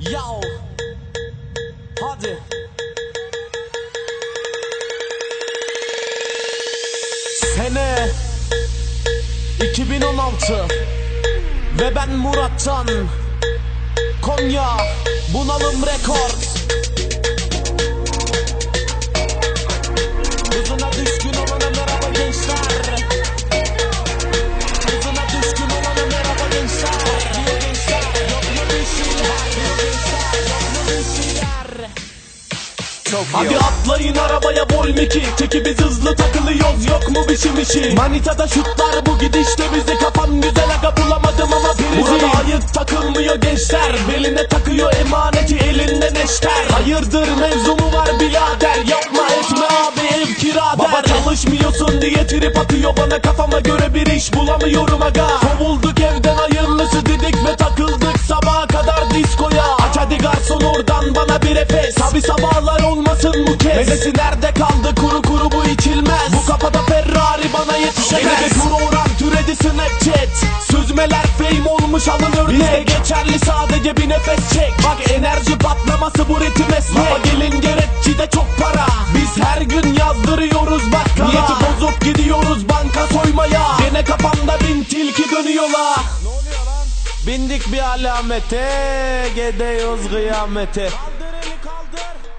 Yav Hadi. Sene 2016 Ve ben Muratcan Konya Bunalım Rekord şeyler Hadi atlayın arabaya bol miki Çeki biz hızlı takılıyoruz yok mu bir mişi Manitada şutlar bu gidişte bizi kafam güzel aga bulamadım ama birici Burada ayık takılmıyor gençler. Beline takıyor emaneti elinde neşter. Hayırdır mevzu mu var birader. Yapma etme abi ev kira der Baba çalışmıyorsun diye trip atıyor bana. Kafama göre bir iş bulamıyorum aga. Kovulduk evden hayırlısı Mezesi nerede kaldı? Kuru kuru bu içilmez. Bu kafada Ferrari bana yetişemez. De tur oran türedi Snapchat. Süzmeler fame olmuş alın örnek Bizde geçerli sadece bir nefes çek. Bak enerji patlaması bu ritim esnek Baba gelin gerekçi de çok para. Biz her gün yazdırıyoruz bakkala. Niyeti bozup gidiyoruz banka soymaya. Gene kafamda bin tilki dönüyorlar. Bindik bir alamete Gidiyoruz kıyamete.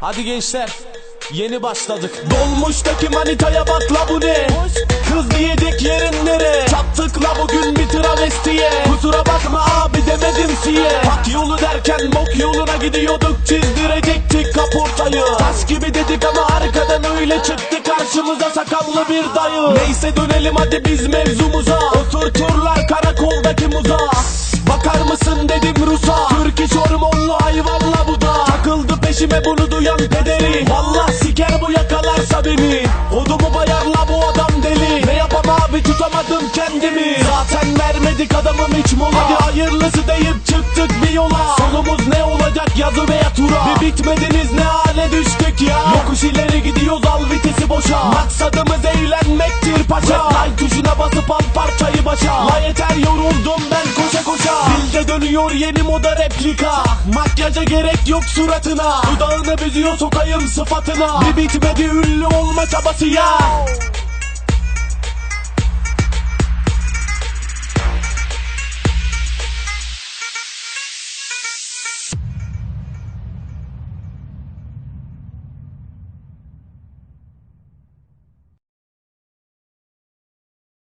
Hadi gençler Yeni başladık. Dolmuştaki manitaya bak la bu ne? Kız diyecek yerin nere? Çattık la bugün bir travestiye. Kusura bakma abi demedim siye. Hak yolu derken bok yoluna gidiyorduk Çizdirecektik kaportayı. Taş gibi dedik ama arkadan öyle çıktı Karşımıza sakallı bir dayı. Neyse dönelim hadi biz mevzumuza. Oturturlar karakoldaki muza. Bakar mısın dedim Rus'a. Türk iş hormonlu hayvanla bu da. Takıldı peşime bunu duyan pederi. Vallahi beni. Kodumu bayarla bu adam deli. Ne yapam abi tutamadım kendimi. Zaten vermedik adamım hiç mola. Hadi hayırlısı deyip çıktık bir yola. Sonumuz ne olacak yazı veya tura? Bir bitmediniz ne hale düştük ya? Yokuş ileri gidiyoruz al vitesi boşa. Maksadımız eğlenmektir paşa. Like tuşuna basıp al parçayı başa. La yeter yoruldum ben koşa koşa Dilde dönüyor yeni moda replika. Makyaja gerek yok suratına. Dudağını büzüyor sokayım sıfatına. Bir bitmedi ünlü olma çabası ya